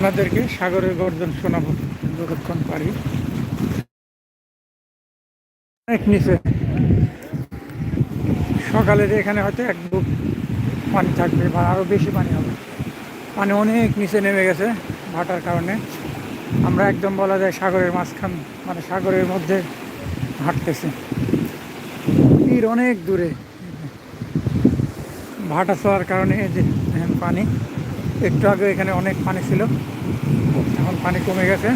আপনাদেরকে সাগরের গর্জন শোনাবো। যতক্ষণ পারি। অনেক নিচে। সকালের এখানে হয়তো এক বুক পানি থাকবে বা আরও বেশি পানি হবে। পানি অনেক নিচে নেমে গেছে ভাটার কারণে। আমরা একদম বলা যায় সাগরের মাঝখান মানে সাগরের মধ্যে হাঁটতেছি। তীর অনেক দূরে। ভাটা চলার কারণে যে পানি। একটু আগে এখানে অনেক পানি ছিল। এখন পানি কমে গেছে।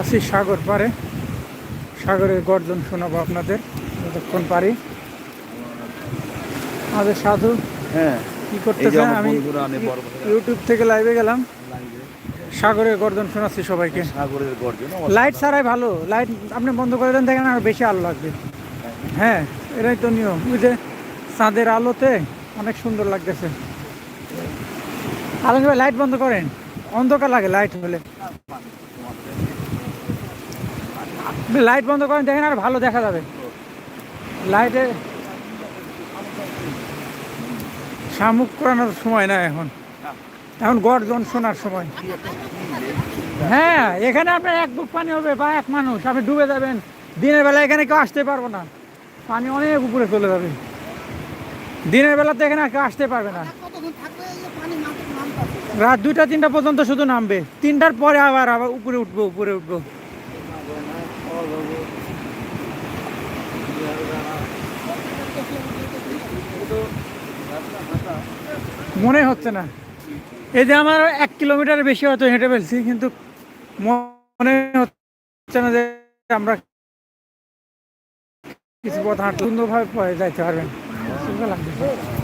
আসি সাগর পারে সাগরের গর্জন শোনাবো আপনাদের যতক্ষণ পারি। আমাদের সাধু হ্যাঁ কি যে আমি ইউটিউব থেকে লাইভে গেলাম। সাগরের গর্জন শোনাচ্ছি সবাইকে। সাগরের গর্জন লাইট ছাড়াই ভালো। লাইট আপনি বন্ধ করে দেন দেখেন আর বেশি আলো লাগবে। হ্যাঁ এটাই তো নিয়ম। ওই যে চাঁদের আলোতে অনেক সুন্দর লাগতেছে। আলম ভাই লাইট বন্ধ করেন। অন্ধকার লাগে লাইট হলে। লাইট বন্ধ করেন, দেখেন আর ভালো দেখা যাবে। লাইটে শামুক করানোর সময় না এখন। এখন গর্জন শোনার সময়। হ্যাঁ এখানে আপনার এক বুক পানি হবে বা এক মানুষ, আপনি ডুবে যাবেন। দিনের বেলা এখানে কেউ আসতে পারব না। পানি অনেক উপরে চলে যাবে। দিনের বেলাতে এখানে আর কেউ আসতে পারবে না। রাত দুইটা, তিনটা পর্যন্ত শুধু নামবে। তিনটার পরে আবার আবার উপরে উঠবো উপরে উঠবো। মনে হচ্ছে না। এই যে আমার এক কিলোমিটার বেশি হয়তো হেঁটে ফেলছি, কিন্তু মনে হচ্ছে না যে আমরা কিছু পথ হাঁট সুন্দরভাবে যাইতে পারবেন। সুন্দর লাগছে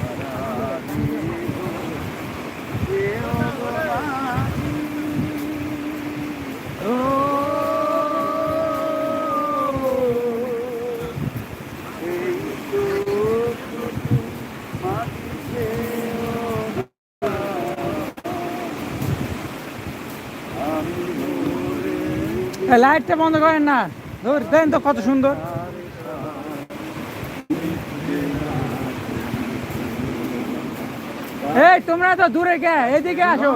লাইটটা বন্ধ করেন না। ধর তো কত সুন্দর। এই, তোমরা তো দূরে গে, এদিকে আসো।